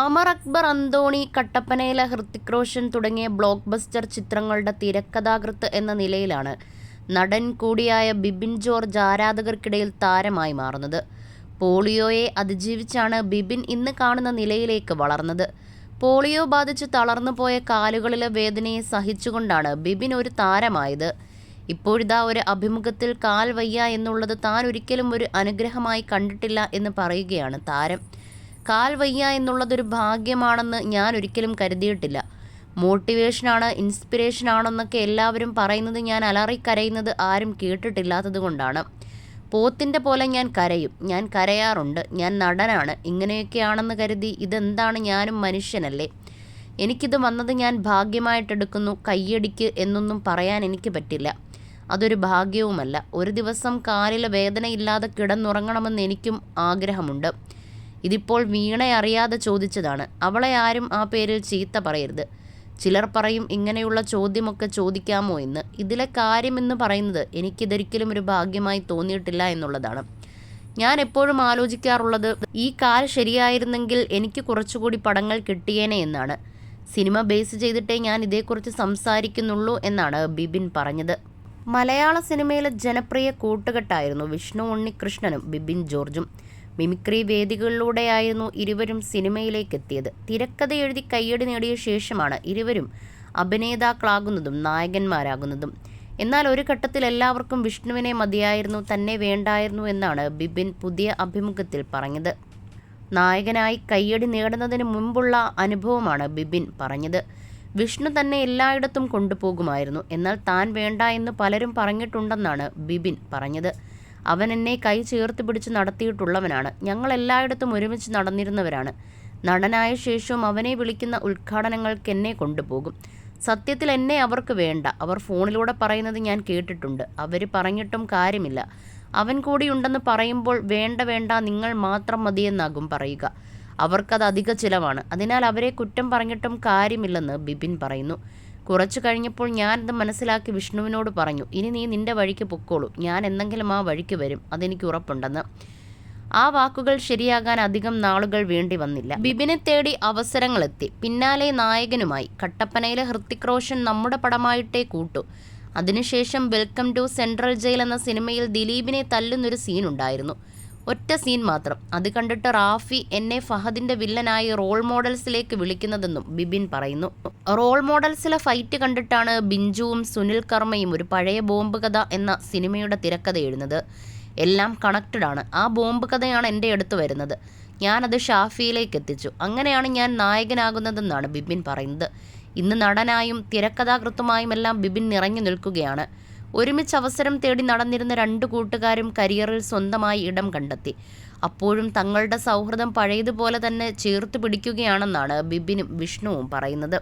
അമർ അക്ബർ അന്തോണി കട്ടപ്പനയിലെ ഹൃത്തിക് റോഷൻ തുടങ്ങിയ block buster ചിത്രങ്ങളുടെ തിരക്കഥാകൃത്ത് എന്ന നിലയിലാണ് നടൻ കൂടിയായ ബിബിൻ ജോർജ് ആരാധകർക്കിടയിൽ താരമായി മാറുന്നത്. പോളിയോയെ അതിജീവിച്ചാണ് ബിബിൻ ഇന്ന് കാണുന്ന നിലയിലേക്ക് വളർന്നത്. പോളിയോ ബാധിച്ച് തളർന്നു പോയ കാലുകളിലെ വേദനയെ സഹിച്ചുകൊണ്ടാണ് ബിബിൻ ഒരു താരമായത്. ഇപ്പോഴിതാ ഒരു അഭിമുഖത്തിൽ കാൽ വയ്യ എന്നുള്ളത് താൻ ഒരിക്കലും ഒരു അനുഗ്രഹമായി കണ്ടിട്ടില്ല എന്ന് പറയുകയാണ് താരം. കാൽ വയ്യ എന്നുള്ളതൊരു ഭാഗ്യമാണെന്ന് ഞാൻ ഒരിക്കലും കരുതിയിട്ടില്ല. മോട്ടിവേഷനാണ് ഇൻസ്പിറേഷനാണെന്നൊക്കെ എല്ലാവരും പറയുന്നത് ഞാൻ അലറിക്കരയുന്നത് ആരും കേട്ടിട്ടില്ലാത്തത് കൊണ്ടാണ് പോത്തിന്റെ പോലെ ഞാൻ കരയും. ഞാൻ കരയാറുണ്ട്. ഞാൻ നടനാണ്. ഇങ്ങനെയൊക്കെയാണെന്ന് കരുതി ഇതെന്താണ് ഞാനും മനുഷ്യനല്ലേ? എനിക്കിത് വന്നത് ഞാൻ ഭാഗ്യമായിട്ടെടുക്കുന്നു കയ്യടിക്ക് എന്നൊന്നും പറയാൻ എനിക്ക് പറ്റില്ല. അതൊരു ഭാഗ്യവുമല്ല. ഒരു ദിവസം കാലിൽ വേദനയില്ലാതെ കിടന്നുറങ്ങണമെന്ന് എനിക്കും ആഗ്രഹമുണ്ട്. ഇതിപ്പോൾ വീണയെ അറിയാതെ ചോദിച്ചതാണ്. അവളെ ആരും ആ പേരിൽ ചീത്ത പറയരുത്. ചിലർ പറയും ഇങ്ങനെയുള്ള ചോദ്യമൊക്കെ ചോദിക്കാമോ എന്ന്. ഇതിലെ കാര്യമെന്ന് പറയുന്നത് എനിക്കിതൊരിക്കലും ഒരു ഭാഗ്യമായി തോന്നിയിട്ടില്ല എന്നുള്ളതാണ്. ഞാൻ എപ്പോഴും ആലോചിക്കാറുള്ളത് ഈ കാൽ ശരിയായിരുന്നെങ്കിൽ എനിക്ക് കുറച്ചുകൂടി പടങ്ങൾ കിട്ടിയേനെ എന്നാണ്. സിനിമ ബേസ് ചെയ്തിട്ടേ ഞാൻ ഇതേക്കുറിച്ച് സംസാരിക്കുന്നുള്ളൂ എന്നാണ് ബിബിൻ പറഞ്ഞത്. മലയാള സിനിമയിലെ ജനപ്രിയ കൂട്ടുകെട്ടായിരുന്നു വിഷ്ണു ഉണ്ണികൃഷ്ണനും ബിബിൻ ജോർജും. മിമിക്രി വേദികളിലൂടെയായിരുന്നു ഇരുവരും സിനിമയിലേക്ക് എത്തിയത് തിരക്കഥ എഴുതി കയ്യടി നേടിയ ശേഷമാണ് ഇരുവരും അഭിനേതാക്കളാകുന്നതും നായകന്മാരാകുന്നതും. എന്നാൽ ഒരു ഘട്ടത്തിൽ എല്ലാവർക്കും വിഷ്ണുവിനെ മതിയായിരുന്നു തന്നെ വേണ്ടായിരുന്നു എന്നാണ് ബിബിൻ പുതിയ അഭിമുഖത്തിൽ പറഞ്ഞത്. നായകനായി കയ്യടി നേടുന്നതിന് മുമ്പുള്ള അനുഭവമാണ് ബിബിൻ പറഞ്ഞത്. വിഷ്ണു തന്നെ എല്ലായിടത്തും കൊണ്ടുപോകുമായിരുന്നു എന്നാൽ താൻ വേണ്ട എന്ന് പലരും പറഞ്ഞിട്ടുണ്ടെന്നാണ് ബിബിൻ പറഞ്ഞത്. അവൻ എന്നെ കൈ ചേർത്ത് പിടിച്ച് നടത്തിയിട്ടുള്ളവനാണ്. ഞങ്ങൾ എല്ലായിടത്തും ഒരുമിച്ച് നടന്നിരുന്നവരാണ്. നടനായ ശേഷവും അവനെ വിളിക്കുന്ന ഉദ്ഘാടനങ്ങൾക്ക് എന്നെ കൊണ്ടുപോകും. സത്യത്തിൽ എന്നെ അവർക്ക് വേണ്ട. അവർ ഫോണിലൂടെ പറയുന്നത് ഞാൻ കേട്ടിട്ടുണ്ട്. അവർ പറഞ്ഞിട്ടും കാര്യമില്ല. അവൻ കൂടി ഉണ്ടെന്ന് പറയുമ്പോൾ വേണ്ട വേണ്ട നിങ്ങൾ മാത്രം മതിയെന്നാകും പറയുക. അവർക്കത് അധിക ചിലവാണ്. അതിനാൽ അവരെ കുറ്റം പറഞ്ഞിട്ടും കാര്യമില്ലെന്ന് ബിപിൻ പറയുന്നു. കുറച്ചു കഴിഞ്ഞപ്പോൾ ഞാനത് മനസ്സിലാക്കി വിഷ്ണുവിനോട് പറഞ്ഞു ഇനി നീ നിന്റെ വഴിക്ക് പൊക്കോളൂ. ഞാൻ എന്തെങ്കിലും ആ വഴിക്ക് വരും. അതെനിക്ക് ഉറപ്പുണ്ടെന്ന്. ആ വാക്കുകൾ ശരിയാകാൻ അധികം നാളുകൾ വേണ്ടി വന്നില്ല. ബിബിനെ തേടി അവസരങ്ങളെത്തി. പിന്നാലെ നായകനുമായി കട്ടപ്പനയിലെ ഹൃത്തിക് റോഷൻ നമ്മുടെ പടമായിട്ടേ കൂട്ടു. അതിനുശേഷം വെൽക്കം ടു സെൻട്രൽ ജയിൽ എന്ന സിനിമയിൽ ദിലീപിനെ തല്ലുന്നൊരു സീനുണ്ടായിരുന്നു. ഒറ്റ സീൻ മാത്രം. അത് കണ്ടിട്ട് റാഫി എന്നെ ഫഹദിന്റെ വില്ലനായി റോൾ മോഡൽസിലേക്ക് വിളിക്കുന്നതെന്നും ബിബിൻ പറയുന്നു. റോൾ മോഡൽസിലെ ഫൈറ്റ് കണ്ടിട്ടാണ് ബിഞ്ചുവും സുനിൽ കർമ്മയും ഒരു പഴയ ബോംബ് കഥ എന്ന സിനിമയുടെ തിരക്കഥ എഴുതുന്നത്. എല്ലാം കണക്റ്റഡ് ആണ്. ആ ബോംബ് കഥയാണ് എന്റെ അടുത്ത് വരുന്നത്. ഞാനത് ഷാഫിയിലേക്ക് എത്തിച്ചു. അങ്ങനെയാണ് ഞാൻ നായകനാകുന്നതെന്നാണ് ബിബിൻ പറയുന്നത്. ഇന്ന് നടനായും തിരക്കഥാകൃത്തുമായും എല്ലാം ബിബിൻ നിറഞ്ഞു നിൽക്കുകയാണ്. ഒരുമിച്ച് അവസരം തേടി നടന്നിരുന്ന രണ്ട് കൂട്ടുകാരും കരിയറിൽ സ്വന്തമായി ഇടം കണ്ടെത്തി. അപ്പോഴും തങ്ങളുടെ സൗഹൃദം പഴയതുപോലെ തന്നെ ചേർത്ത് പിടിക്കുകയാണെന്നാണ് ബിബിനും വിഷ്ണുവും പറയുന്നത്.